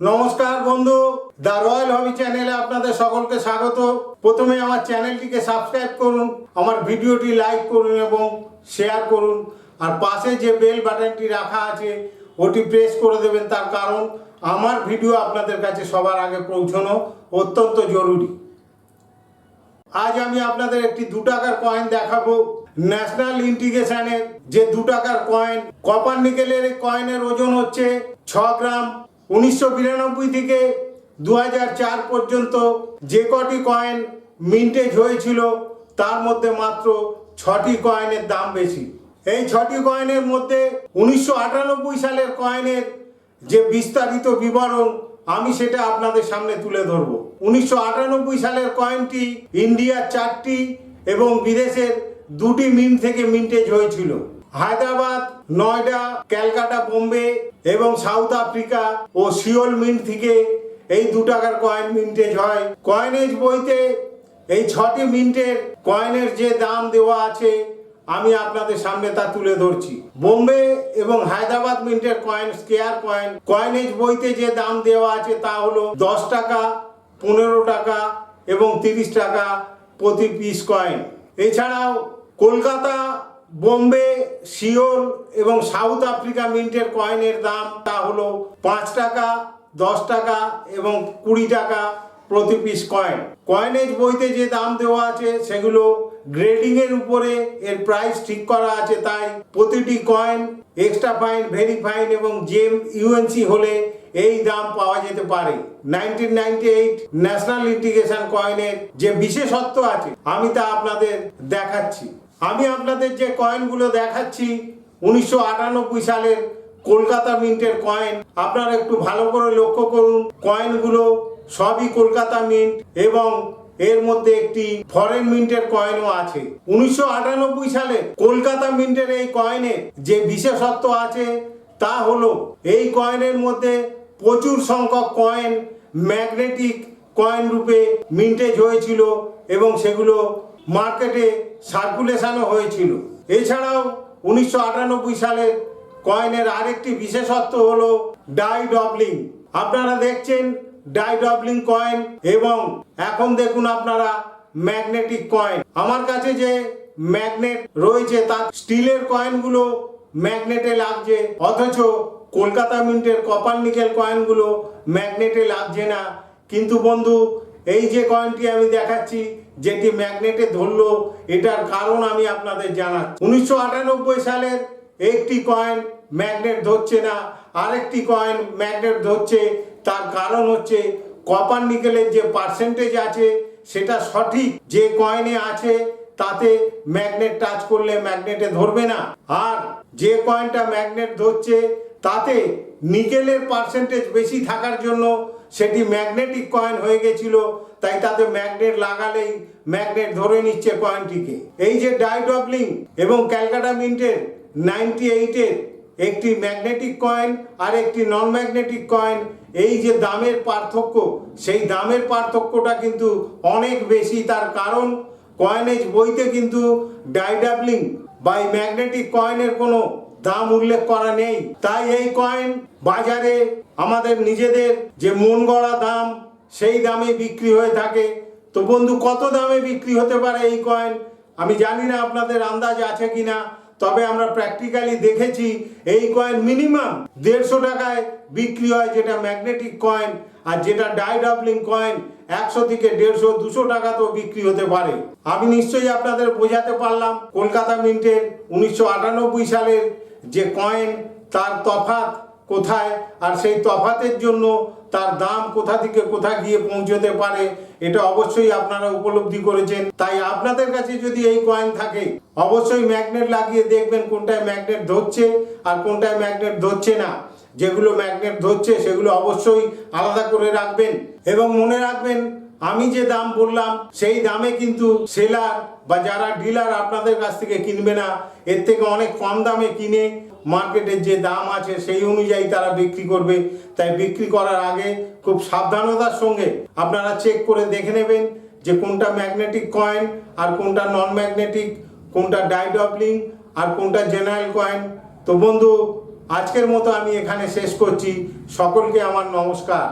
নমস্কার বন্ধু, the royal হবি চ্যানেলে আপনাদের সকলকে স্বাগত। প্রথমে আমার চ্যানেলটিকে সাবস্ক্রাইব করুন, আমার ভিডিওটি লাইক করুন এবং শেয়ার করুন, আর পাশে যে বেল বাটনটি রাখা আছে, ওটি প্রেস করে দেবেন। তার কারণ, আমার ভিডিও আপনাদের কাছে সবার আগে পৌঁছানো অত্যন্ত জরুরি। আজ আমি আপনাদের একটি দু টাকার কয়েন দেখাবো। ন্যাশনাল ইন্টিগ্রেশনের যে দু টাকার কয়েন কপার নিকেলের কয়েনের ওজন হচ্ছে ছ গ্রাম। উনিশশো বিরানব্বই থেকে দু পর্যন্ত যে কটি কয়েন মিন্টেজ হয়েছিল, তার মধ্যে মাত্র ছটি কয়েনের দাম বেশি। এই ছটি কয়েনের মধ্যে উনিশশো আটানব্বই সালের কয়েনের যে বিস্তারিত বিবরণ, আমি সেটা আপনাদের সামনে তুলে ধরবো। উনিশশো সালের কয়েনটি ইন্ডিয়ার চারটি এবং বিদেশের দুটি মিন্ট থেকে মিন্টেজ হয়েছিল। হায়দ্রাবাদ, নয়ডা, ক্যালকাটা, বোম্বে এবং সাউথ আফ্রিকা ও সিওল মিন্ট থেকে এই দু টাকার কয়েন মিন্টেজ হয়। কয়েনেজ বইতে এই ছটি মিন্টের কয়েনের যে দাম দেওয়া আছে, আমি আপনাদের সামনে তা তুলে ধরছি। বোম্বে এবং হায়দ্রাবাদ মিন্টের কয়েন, স্কেয়ার কয়েন, কয়েনেজ বইতে যে দাম দেওয়া আছে তা হলো দশ টাকা, পনেরো টাকা এবং তিরিশ টাকা প্রতি পিস কয়েন। এছাড়াও কলকাতা বোম্বে, সিওল এবং সাউথ আফ্রিকা মিন্টের কয়েনের দাম তা হলো পাঁচ টাকা, দশ টাকা এবং কুড়ি টাকা প্রতি পিস কয়েন। কয়েনেজ বইতে যে দাম দেওয়া আছে সেগুলো গ্রেডিং এর উপরে এর প্রাইস ঠিক করা আছে তাই প্রতিটি coin extra fine, very fine এবং জেম ইউএনসি হলে এই দাম পাওয়া যেতে পারে। Nineteen ninety eight national integration কয়েনের যে বিশেষত্ব আছে, আমি তা আপনাদের দেখাচ্ছি। আমি আপনাদের যে কয়েনগুলো দেখাচ্ছি, উনিশশো আটানব্বই সালের কলকাতা মিন্টের কয়েন আপনারা একটু ভালো করে লক্ষ্য করুন। কয়েনগুলো সবই কলকাতা মিন্ট এবং এর মধ্যে একটি ফরেন মিন্টের কয়েনও আছে। উনিশশো আটানব্বই সালে কলকাতা মিন্টের এই কয়েনে যে বিশেষত্ব আছে, তা হলো এই কয়েনের মধ্যে প্রচুর সংখ্যক কয়েন ম্যাগনেটিক কয়েন রূপে মিন্টেজ হয়েছিল এবং সেগুলো মার্কেটে সার্কুলেশনও হয়েছিল। এছাড়াও উনিশশো সালের কয়েনের আরেকটি বিশেষত্ব হলো ডাই ডবলিং। আপনারা দেখছেন ডাই ডবলিং কয়েন এবং এখন দেখুন আপনারা ম্যাগনেটিক কয়েন। আমার কাছে যে ম্যাগনেট রয়েছে তার স্টিলের কয়েনগুলো ম্যাগনেটে লাগছে, অথচ কলকাতা মিন্টের কপার নিকেল কয়েনগুলো ম্যাগনেটে লাগছে না। কিন্তু বন্ধু এই যে কয়েনটি আমি দেখাচ্ছি, যেটি ম্যাগনেটে ধরলো, এটার কারণ আমি আপনাদের জানাচ্ছি। উনিশশো আটানব্বই সালের একটি কয়েন ম্যাগনেট ধরছে না, আরেকটি কয়েন ম্যাগনেট ধরছে, তার কারণ হচ্ছে কপার নিকেলের যে পার্সেন্টেজ আছে, সেটা সঠিক যে কয়েনে আছে, তাতে ম্যাগনেট টাচ করলে ম্যাগনেটে ধরবে না। আর যে কয়েনটা ম্যাগনেট ধরছে, তাতে নিকেলের পার্সেন্টেজ বেশি থাকার জন্য সেটি ম্যাগনেটিক কয়েন হয়ে গেছিল, তাই তাতে ম্যাগনেট লাগালেই ম্যাগনেট ধরে নিচ্ছে কয়েনটিকে। এই যে ডাইডবলিং এবং ক্যালকাটা মিন্টের নাইনটি এইটের একটি ম্যাগনেটিক কয়েন আর একটি নন ম্যাগনেটিক কয়েন, এই যে দামের পার্থক্য, সেই দামের পার্থক্যটা কিন্তু অনেক বেশি। তার কারণ কয়েনেজ বইতে কিন্তু ডাইডাবলিং বাই ম্যাগনেটিক কয়েনের কোনো দাম উল্লেখ করা নেই। তাই এই কয়েন বাজারে আমাদের নিজেদের যে মন গড়া দাম, সেই দামে বিক্রি হয়ে থাকে। তো বন্ধু, কত দামে বিক্রি হতে পারে এই কয়েন আমি জানি না আপনাদের আন্দাজ আছে কিনা, তবে আমরা প্র্যাকটিক্যালি দেখেছি এই কয়েন মিনিমাম দেড়শো টাকায় বিক্রি হয় যেটা ম্যাগনেটিক কয়েন আর যেটা ডাইডাবলিং কয়েন একশো থেকে দেড়শো, দুশো টাকা তো বিক্রি হতে পারে। আমি নিশ্চয়ই আপনাদের বোঝাতে পারলাম। কলকাতা মিন্টের উনিশশো আটানব্বই সালের যে কয়েন তার তফাত কোথায় আর সেই তফাতের জন্য তার দাম কোথা থেকে কোথা গিয়ে পৌঁছতে পারে, এটা অবশ্যই আপনারা উপলব্ধি করেছেন। তাই আপনাদের কাছে যদি এই কয়েন থাকে, অবশ্যই ম্যাগনেট লাগিয়ে দেখবেন কোনটায় ম্যাগনেট ধরছে আর কোনটায় ম্যাগনেট ধরছে না। যেগুলো ম্যাগনেট ধরছে, সেগুলো অবশ্যই আলাদা করে রাখবেন এবং মনে রাখবেন আমি যে দাম বললাম, সেই দামে কিন্তু সেলার বা যারা ডিলার আপনাদের কাছ থেকে কিনবে না, এর থেকে অনেক কম দামে কিনে মার্কেটের যে দাম আছে সেই অনুযায়ী তারা বিক্রি করবে। তাই বিক্রি করার আগে খুব সাবধানতার সঙ্গে আপনারা চেক করে দেখে নেবেন যে কোনটা ম্যাগনেটিক কয়েন আর কোনটা নন ম্যাগনেটিক কোনটা ডাইডবলিং আর কোনটা জেনারেল কয়েন তো বন্ধু, আজকের মতো আমি এখানে শেষ করছি। সকলকে আমার নমস্কার।